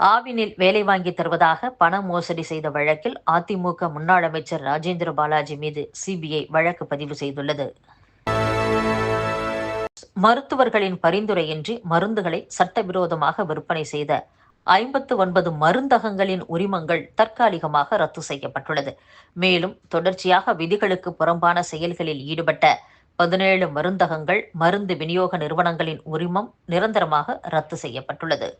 ஆவினில் வேலை வாங்கி தருவதாக பண மோசடி செய்த வழக்கில் அதிமுக முன்னாள் அமைச்சர் ராஜேந்திர பாலாஜி மீது சிபிஐ வழக்கு பதிவு செய்துள்ளது. மருத்துவர்களின் பரிந்துரையின்றி மருந்துகளை சட்டவிரோதமாக விற்பனை செய்த ஐம்பத்து ஒன்பது மருந்தகங்களின் உரிமங்கள் தற்காலிகமாக ரத்து செய்யப்பட்டுள்ளது. மேலும் தொடர்ச்சியாக விதிகளுக்கு புறம்பான செயல்களில் ஈடுபட்ட பதினேழு மருந்தகங்கள் மருந்து விநியோக நிறுவனங்களின் உரிமம் நிரந்தரமாக ரத்து செய்யப்பட்டுள்ளது.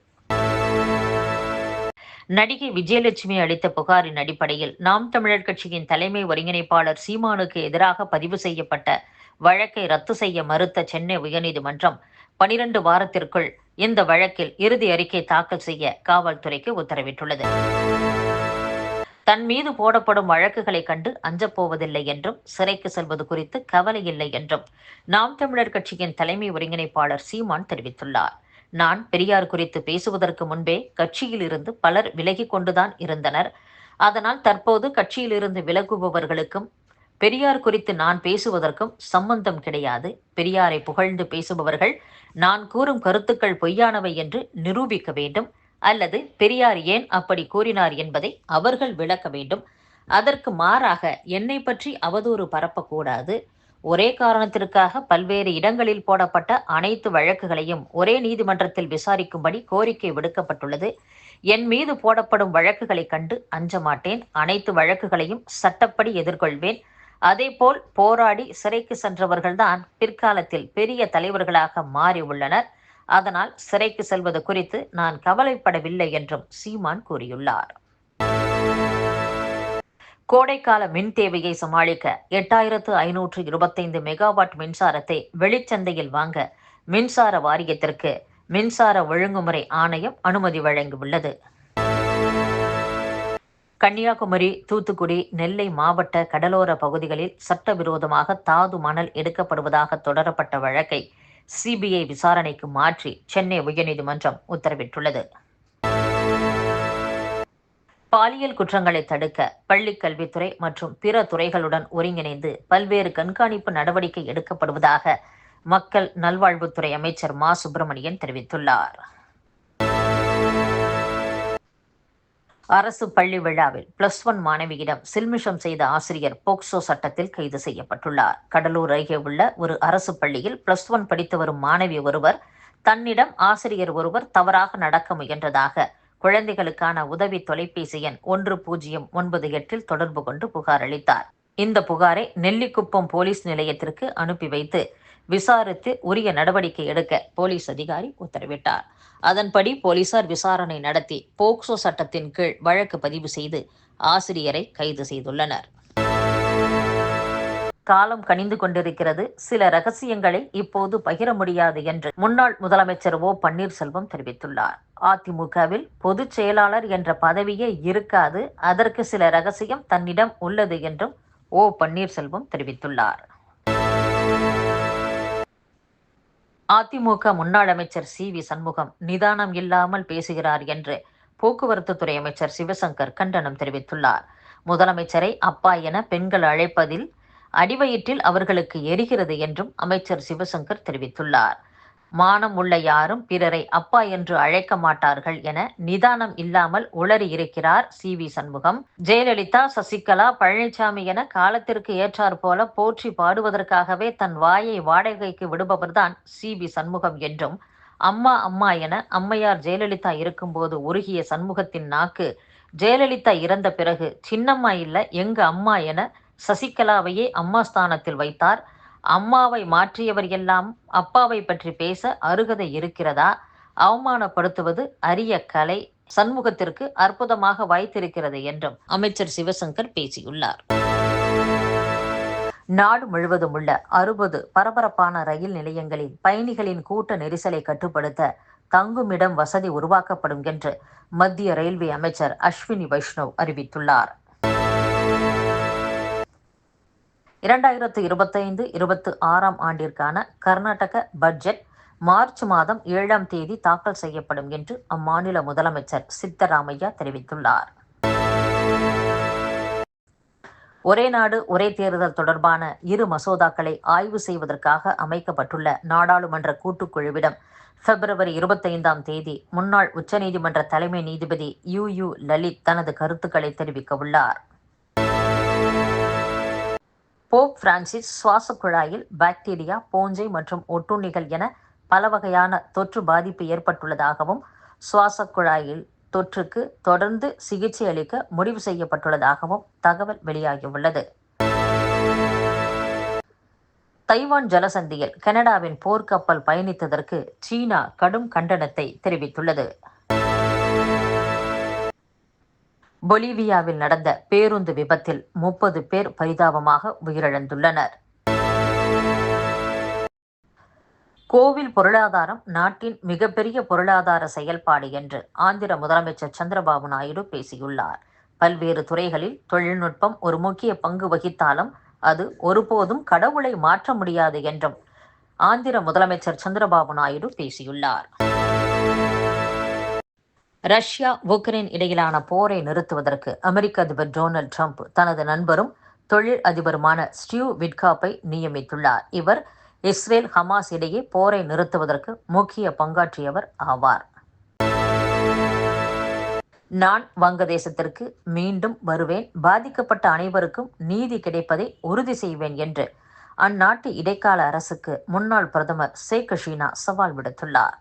நடிகை விஜயலட்சுமி அளித்த புகாரின் அடிப்படையில் நாம் தமிழர் கட்சியின் தலைமை ஒருங்கிணைப்பாளர் சீமானுக்கு எதிராக பதிவு செய்யப்பட்ட வழக்கை ரத்து செய்ய மறுத்த சென்னை உயர்நீதிமன்றம் பனிரண்டு வாரத்திற்குள் இந்த வழக்கில் இறுதி அறிக்கை தாக்கல் செய்ய காவல்துறைக்கு உத்தரவிட்டுள்ளது. தன் மீது போடப்படும் வழக்குகளை கண்டு அஞ்சப்போவதில்லை என்றும் சிறைக்கு செல்வது குறித்து கவலை இல்லை என்றும் நாம் தமிழர் கட்சியின் தலைமை ஒருங்கிணைப்பாளர் சீமான் தெரிவித்துள்ளார். நான் பெரியார் குறித்து பேசுவதற்கு முன்பே கட்சியில் இருந்து பலர் விலகி கொண்டுதான் இருந்தனர். அதனால் தற்போது கட்சியிலிருந்து விலகுபவர்களுக்கும் பெரியார் குறித்து நான் பேசுவதற்கும் சம்பந்தம் கிடையாது. பெரியாரை புகழ்ந்து பேசுபவர்கள் நான் கூறும் கருத்துக்கள் பொய்யானவை என்று நிரூபிக்க வேண்டும். அல்லது பெரியார் ஏன் அப்படி கூறினார் என்பதை அவர்கள் விளக்க வேண்டும். அதற்கு மாறாக என்னை பற்றி அவதூறு பரப்பக்கூடாது. ஒரே காரணத்திற்காக பல்வேறு இடங்களில் போடப்பட்ட அனைத்து வழக்குகளையும் ஒரே நீதிமன்றத்தில் விசாரிக்கும்படி கோரிக்கை விடுக்கப்பட்டுள்ளது. என் மீது போடப்படும் வழக்குகளை கண்டு அஞ்ச மாட்டேன் அனைத்து வழக்குகளையும் சட்டப்படி எதிர்கொள்வேன். அதேபோல் போராடி சிறைக்கு சென்றவர்கள்தான் பிற்காலத்தில் பெரிய தலைவர்களாக மாறி உள்ளனர். அதனால் சிறைக்கு செல்வது குறித்து நான் கவலைப்படவில்லை என்றும் சீமான் கூறியுள்ளார். கோடைக்கால மின் தேவையை சமாளிக்க எட்டாயிரத்து ஐநூற்று இருபத்தைந்து மெகாவாட் மின்சாரத்தை வெளிச்சந்தையில் வாங்க மின்சார வாரியத்திற்கு மின்சார ஒழுங்குமுறை ஆணையம் அனுமதி வழங்கியுள்ளது. கன்னியாகுமரி தூத்துக்குடி நெல்லை மாவட்ட கடலோர பகுதிகளில் சட்டவிரோதமாக தாது மணல் எடுக்கப்படுவதாக தொடரப்பட்ட வழக்கை சிபிஐ விசாரணைக்கு மாற்றி சென்னை உயர்நீதிமன்றம் உத்தரவிட்டுள்ளது. பாலியல் குற்றங்களை தடுக்க பள்ளி கல்வித்துறை மற்றும் பிற துறைகளுடன் ஒருங்கிணைந்து பல்வேறு கண்காணிப்பு நடவடிக்கை எடுக்கப்படுவதாக மக்கள் நல்வாழ்வுத்துறை அமைச்சர் மா. சுப்பிரமணியன் தெரிவித்துள்ளார். அரசு பள்ளி விழாவில் பிளஸ் ஒன் மாணவியிடம் சில்மிஷம் செய்த ஆசிரியர் போக்சோ சட்டத்தில் கைது செய்யப்பட்டுள்ளார். கடலூர் அருகே உள்ள ஒரு அரசு பள்ளியில் பிளஸ் ஒன் படித்து வரும் மாணவி ஒருவர் தன்னிடம் ஆசிரியர் ஒருவர் தவறாக நடக்க முயன்றதாக குழந்தைகளுக்கான உதவி தொலைபேசி எண் ஒன்று பூஜ்ஜியம் ஒன்பது எட்டில் தொடர்பு கொண்டு புகார் அளித்தார். இந்த புகாரை நெல்லிக்குப்பம் போலீஸ் நிலையத்திற்கு அனுப்பி வைத்து விசாரித்து உரிய நடவடிக்கை எடுக்க போலீஸ் அதிகாரி உத்தரவிட்டார். அதன்படி போலீசார் விசாரணை நடத்தி போக்சோ சட்டத்தின் கீழ் வழக்கு பதிவு செய்து ஆசிரியரை கைது செய்துள்ளனர். காலம் கனிந்து கொண்டிருக்கிறது. சில ரகசியங்களை இப்போது பகிர முடியாது என்று முன்னாள் முதலமைச்சர் ஓ. பன்னீர்செல்வம் தெரிவித்துள்ளார். அதிமுகவில் பொதுச் செயலாளர் என்ற பதவியே இருக்காது. அதற்கு சில ரகசியம் தன்னிடம் உள்ளது என்றும் ஓ. பன்னீர்செல்வம் தெரிவித்துள்ளார். அதிமுக முன்னாள் அமைச்சர் சி. வி. சண்முகம் நிதானம் இல்லாமல் பேசுகிறார் என்று போக்குவரத்து துறை அமைச்சர் சிவசங்கர் கண்டனம் தெரிவித்துள்ளார். முதலமைச்சரை அப்பா என பெண்கள் அழைப்பதில் அடிவயிற்றில் அவர்களுக்கு எரிகிறது என்றும் அமைச்சர் சிவசங்கர் தெரிவித்துள்ளார். மானம் உள்ள யாரும் பிறரை அப்பா என்று அழைக்க மாட்டார்கள் என நிதானம் இல்லாமல் உளறி இருக்கிறார் சி. வி. சண்முகம். ஜெயலலிதா சசிகலா பழனிசாமி என காலத்திற்கு ஏற்றார் போல போற்றி பாடுவதற்காகவே தன் வாயை வாடகைக்கு விடுபவர்தான் சி. வி. சண்முகம் என்றும் அம்மா அம்மா என அம்மையார் ஜெயலலிதா இருக்கும்போது உருகிய சண்முகத்தின் நாக்கு ஜெயலலிதா இறந்த பிறகு சின்னம்மா இல்ல எங்க அம்மா என சசிகலாவையே அம்மா ஸ்தானத்தில் வைத்தார். அம்மாவை மாற்றியவர் எல்லாம் அப்பாவை பற்றி பேச அருகதை இருக்கிறதா? அவமானப்படுத்துவது அரிய கலை. சண்முகத்திற்கு அற்புதமாக வாய்த்திருக்கிறது என்றும் அமைச்சர் சிவசங்கர் பேசியுள்ளார். நாடு முழுவதும் உள்ள அறுபது பரபரப்பான ரயில் நிலையங்களில் பயணிகளின் கூட்ட நெரிசலை கட்டுப்படுத்த தங்குமிடம் வசதி உருவாக்கப்படும் என்று மத்திய ரயில்வே அமைச்சர் அஸ்வினி வைஷ்ணவ் அறிவித்துள்ளார். இரண்டாயிரத்து இருபத்தைந்து இருபத்து ஆறாம் ஆண்டிற்கான கர்நாடக பட்ஜெட் மார்ச் மாதம் ஏழாம் தேதி தாக்கல் செய்யப்படும் என்று அம்மாநில முதலமைச்சர் சித்தராமையா தெரிவித்துள்ளார். ஒரே நாடு ஒரே தேர்தல் தொடர்பான இரு மசோதாக்களை ஆய்வு செய்வதற்காக அமைக்கப்பட்டுள்ள நாடாளுமன்ற கூட்டுக்குழுவிடம் பிப்ரவரி இருபத்தைந்தாம் தேதி முன்னாள் உச்சநீதிமன்ற தலைமை நீதிபதி யு யு லலித் தனது கருத்துக்களை தெரிவிக்க உள்ளார். போப் பிரான்சிஸ் சுவாச குழாயில் பாக்டீரியா பூஞ்சை மற்றும் ஒட்டுண்ணிகள் என பல வகையான தொற்று பாதிப்பு ஏற்பட்டுள்ளதாகவும் சுவாச குழாயில் தொற்றுக்கு தொடர்ந்து சிகிச்சை அளிக்க முடிவு செய்யப்பட்டுள்ளதாகவும் தகவல் வெளியாகியுள்ளது. தைவான் ஜலசந்தியில் கனடாவின் போர்க்கப்பல் பயணித்ததற்கு சீனா கடும் கண்டனத்தை தெரிவித்துள்ளது. பொலிவியாவில் நடந்த பேருந்து விபத்தில் முப்பது பேர் பரிதாபமாக உயிரிழந்துள்ளனர். கோவில் பொருளாதாரம் நாட்டின் மிகப்பெரிய பொருளாதார செயல்பாடு என்று ஆந்திர முதலமைச்சர் சந்திரபாபு நாயுடு பேசியுள்ளார். பல்வேறு துறைகளில் தொழில்நுட்பம் ஒரு முக்கிய பங்கு வகித்தாலும் அது ஒருபோதும் கடவுளை மாற்ற முடியாது என்றும் ஆந்திர முதலமைச்சர் சந்திரபாபு நாயுடு பேசியுள்ளார். ரஷ்யா உக்ரைன் இடையிலான போரை நிறுத்துவதற்கு அமெரிக்க அதிபர் டொனால்டு ட்ரம்ப் தனது நண்பரும் தொழில் அதிபருமான ஸ்டியூ விட்காப்பை நியமித்துள்ளார். இவர் இஸ்ரேல் ஹமாஸ் இடையே போரை நிறுத்துவதற்கு முக்கிய பங்காற்றியவர் ஆவார். நான் வங்கதேசத்திற்கு மீண்டும் வருவேன். பாதிக்கப்பட்ட அனைவருக்கும் நீதி கிடைப்பதை உறுதி செய்வேன் என்று அந்நாட்டு இடைக்கால அரசுக்கு முன்னாள் பிரதமர் ஷேக் ஹசீனா சவால் விடுத்துள்ளார்.